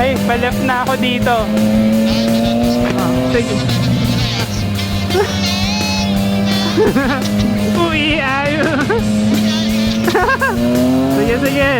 Ay, paleft na ako dito. Ah, sige. Uy, ayos. sige, sige.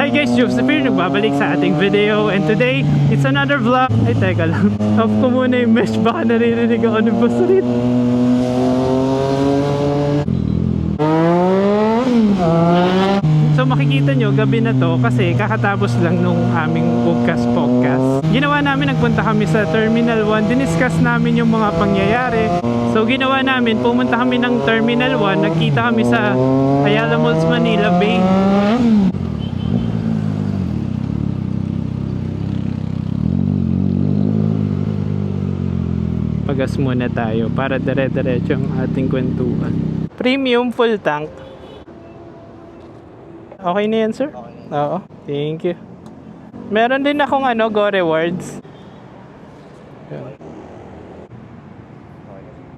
Hi guys, Sapir, nagbabalik sa ating video and today, it's another vlog. Ay, teka lang. Off ko muna yung mesh, baka naririnig ako ng basarit. So makikita nyo, gabi na to kasi kakatapos lang nung aming podcast podcast. Ginawa namin, nagpunta kami sa Terminal 1, diniscuss namin yung mga pangyayari. So ginawa namin, pumunta kami ng Terminal 1, nagkita kami sa Ayala Malls Manila Bay. Pagas muna tayo para dire-diretso ang ating kwentuhan. Premium full tank. Okay na yan, sir? Oo. Thank you. Meron din akong ano, Go Rewards. Yun.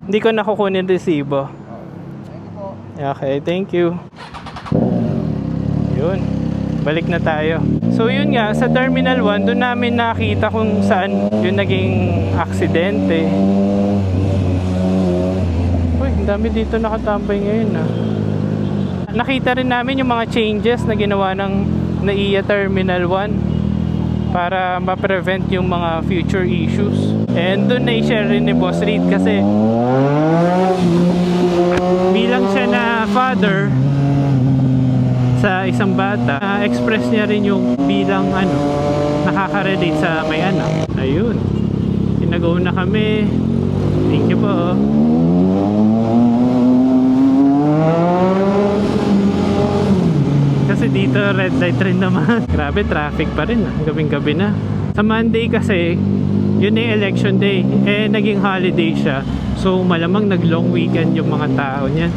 Hindi ko nakukunin resibo. Okay, thank you. Yun. Balik na tayo. So yun nga, sa Terminal 1, doon namin nakita kung saan yung naging aksidente. Uy, ang dami dito nakatambay ngayon ah. Nakita rin namin yung mga changes na ginawa ng NAIA Terminal 1 para ma-prevent yung mga future issues. And doon na i-share rin ni Boss Reed kasi bilang siya na father sa isang bata, express niya rin yung bilang ano, nakaka-relate sa may anak. Ayun. Pinag na kami. Thank you po. Kasi dito red light rin naman. Grabe traffic pa rin ah. Gabing gabi na. Sa Monday kasi, yun yung election day. Eh, naging holiday siya. So, malamang nag-long weekend yung mga tao niyan.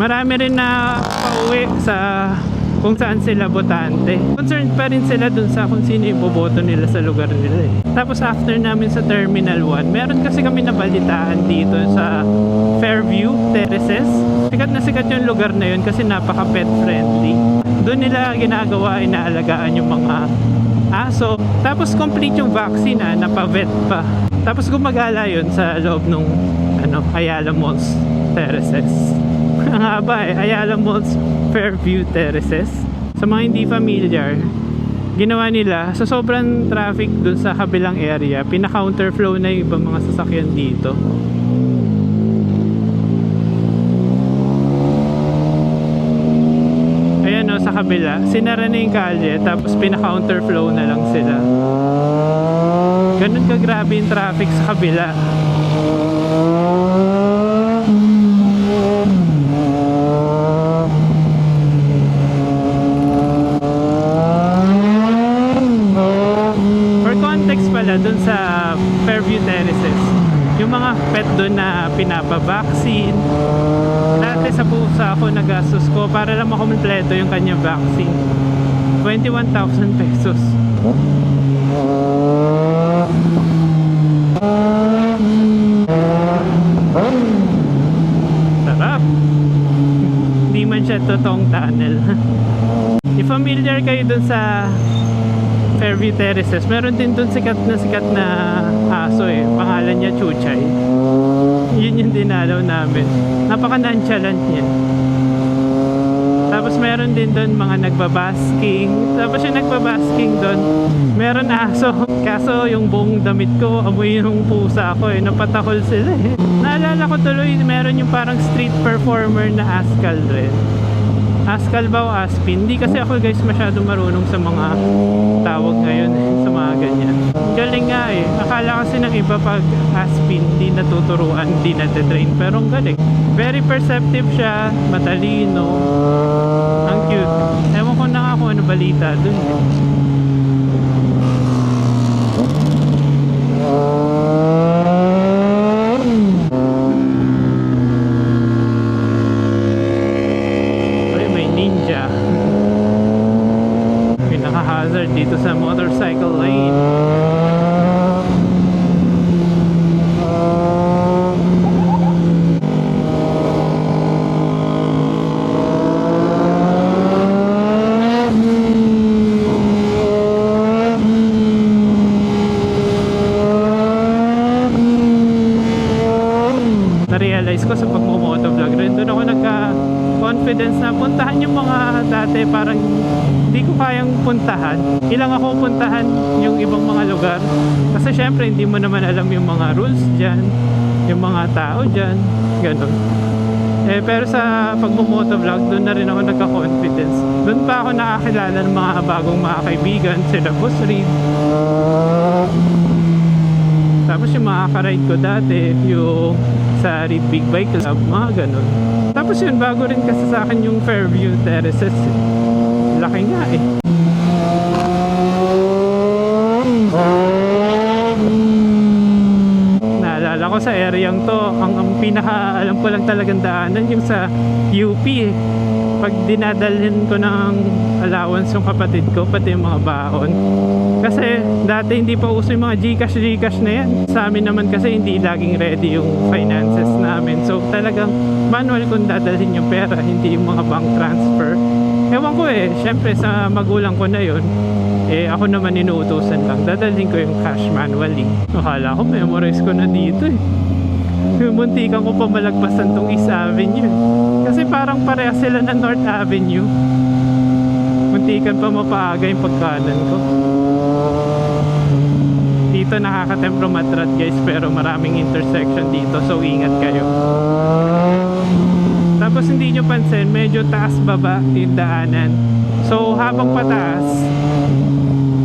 Marami rin na pauwi sa kung saan sila botante. Concerned pa rin sila dun sa kung sino yung boboto nila sa lugar nila eh. Tapos after namin sa Terminal 1, meron kasi kami nabalitaan dito sa Fairview Terraces. Sikat na sikat yung lugar na yun kasi napaka pet friendly. Doon nila ginagawa, inaalagaan yung mga aso. Tapos complete yung vaccine ah, napavet pa. Tapos gumagala yun sa loob nung ano, Ayala Malls Terraces. Ang haba eh, Ayala Malls Fairview Terraces. Sa mga hindi familiar, ginawa nila sa sobrang traffic dun sa kabilang area, pina-counterflow na yung ibang mga sasakyan dito. Kabila, sinara na yung kalye, tapos pina-counterflow na lang sila. Ganun ka grabe yung traffic sa kabila. For context pala, dun sa Fairview Terraces, yung mga pet dun na pinapavaccine, dati sa pusa ako nagastos ko para lang makompleto yung kanyang vaccine. 21,000 pesos. Sarap. Hindi man siya totoong tunnel. If familiar kayo dun sa Fairview Terraces, meron din dun sikat na sikat na aso eh. Pangalan niya Chuchay. Yun yung dinalaw namin. Napaka-nonchalant niya. Tapos meron din doon mga nagbabasking. Tapos yung nagbabasking doon, meron aso. Kaso yung buong damit ko, amoy yung pusa ko eh. Napatakol sila eh. Naalala ko tuloy, meron yung parang street performer na Askal. Askal ba o Aspin? Hindi kasi ako guys masyado marunong sa mga tawag ngayon sa mga ganyan. Galing nga eh. Akala kasi ng iba pag Aspin, hindi natuturuan, hindi natitrain. Pero ang galing. Very perceptive siya, matalino. Ang cute. Ewan ko na nga kung ano balita dun eh. Ay, may ninja. May naka-hazard dito sa motorcycle lane. Dati parang hindi ko kayang puntahan. Ilang ako puntahan yung ibang mga lugar. Kasi syempre hindi mo naman alam yung mga rules dyan, yung mga tao dyan, ganun. Eh, pero sa pagmumotovlog, doon na rin ako nagka-confidence. Doon pa ako nakakilala ng mga bagong mga kaibigan, sila Boss Reed. Tapos yung mga karide ko dati, yung sa Reed Big Bike Club, mga ganun. Tapos yun, bago rin kasi sa akin yung Fairview Terraces. eh. Laki nga eh. Naalala ko sa areang to, ang, ang pinaka alam ko lang talagang daanan yung sa UP eh. Pag dinadalhin ko ng allowance yung kapatid ko, pati yung mga baon. Kasi dati hindi pa uso yung mga Gcash, Gcash na yan. Sa amin naman kasi hindi laging ready yung finances namin. So talagang manual kung dadalhin yung pera, hindi yung mga bank transfer. Ewan ko eh, syempre sa magulang ko na yun, eh ako naman inuutosan lang, dadalhin ko yung cash manually. Akala ko memorize ko na dito eh. Muntikan ko pa malagpasan tong East Avenue. Kasi parang pareha sila ng North Avenue. Muntikan pa mapaaga yung pagkanan ko. Dito nakakatempro matrat guys pero maraming intersection dito so ingat kayo. Tapos hindi nyo pansin, medyo taas baba yung daanan. So habang pataas,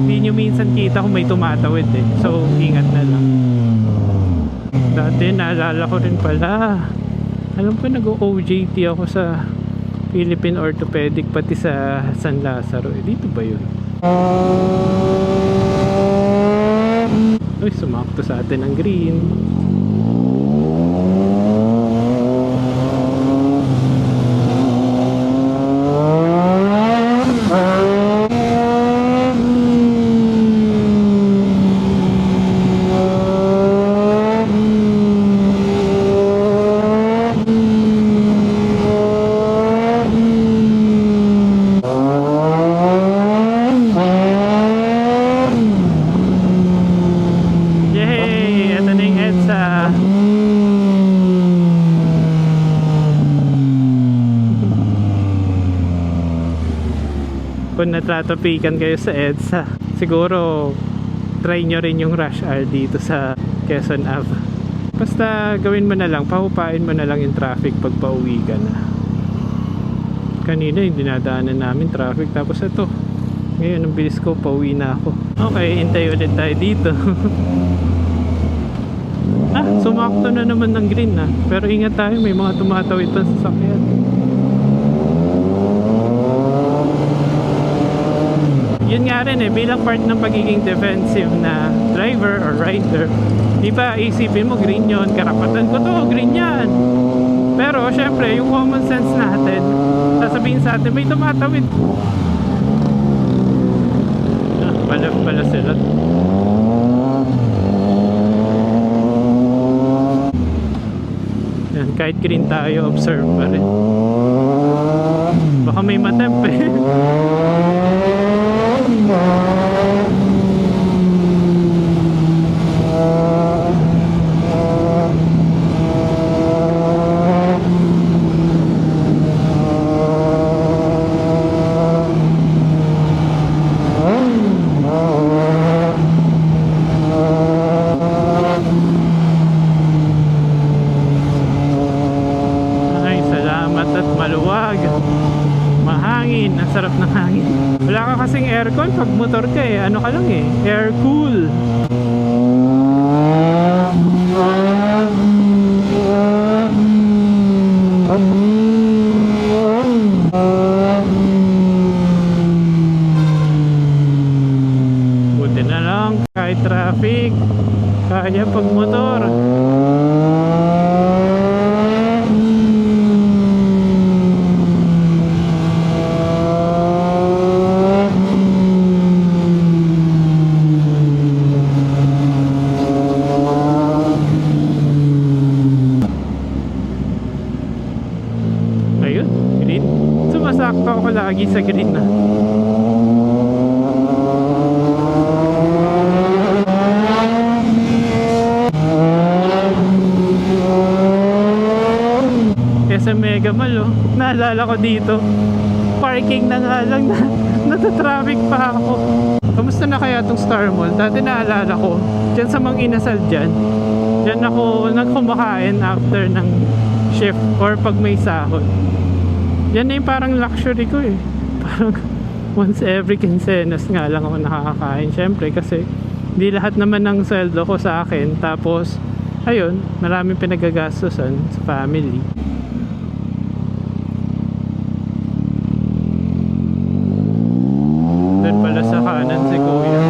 hindi nyo minsan kita kung may tumatawid eh. So ingat na lang. Dati naalala ko rin pala. Alam ko nag-OJT ako sa Philippine Orthopedic pati sa San Lazaro. Eh, dito ba yun? Uy, sumakto sa atin ang green. Yay! Ito na yung EDSA. Kung natratapikan kayo sa EDSA, siguro try nyo rin yung rush hour dito sa Quezon Ave. Basta gawin mo na lang, pahupain mo na lang yung traffic pag pauwi ka na. Kanina yung dinadaanan namin traffic tapos ito. Ngayon ang bilis ko, pauwi na ako. Okay, hintay ulit tayo dito. Ah, sumakto na naman ng green na. Pero ingat tayo, may mga tumatawid pa sa sakyan. Yun nga rin eh, bilang part ng pagiging defensive na driver or rider, di ba isipin mo green yon karapatan ko to, green yan. Pero syempre, yung common sense natin, sasabihin sa atin, may tumatawid. Ah, pala, pala sila. Yan, kahit green tayo, observe pa rin. Baka may matemp eh. Ay, salamat at maluwag. Mahangin, ang sarap ng hangin. Wala ka kasing aircon pag motor ka eh. Ano ka lang eh, air cool. Buti na lang, kahit traffic, kaya pag motor. Ayun, green. Sumasakto ako lagi sa green na. Kesa Mega Mall, oh. Naalala ko dito. parking na nga lang na natatraffic pa ako. Kamusta na kaya tong Star Mall? Dati naalala ko, dyan sa mga inasal dyan, dyan ako nagkumakain after ng shift or pag may sahod. Yan na yung parang luxury ko eh. Parang once every quincenas nga lang ako nakakakain. Siyempre kasi hindi lahat naman ng sweldo ko sa akin. Tapos, ayun, maraming pinagagastosan sa family. Doon pala sa kanan si Kuya.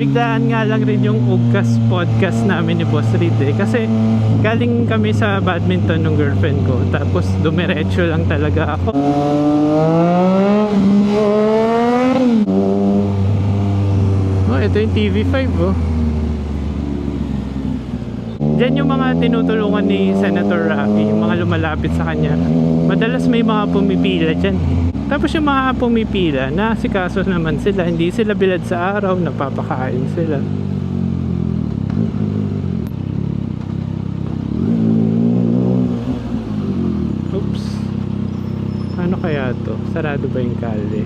Biglaan nga lang rin yung Ugkas podcast namin ni Boss Reed eh. Kasi galing kami sa badminton ng girlfriend ko. Tapos dumiretso lang talaga ako. Oh, ito yung TV5 oh. Diyan yung mga tinutulungan ni Senator Rafi, yung mga lumalapit sa kanya. Madalas may mga pumipila dyan. Tapos yung mga pumipila, nasikaso naman sila. Hindi sila bilad sa araw, napapakain sila. Oops. Ano kaya to? Sarado ba yung kalye?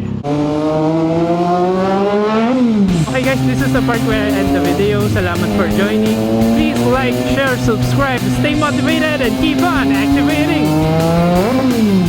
Okay guys, this is the part where I end the video. Salamat for joining. Please like, share, subscribe, stay motivated, and keep on activating.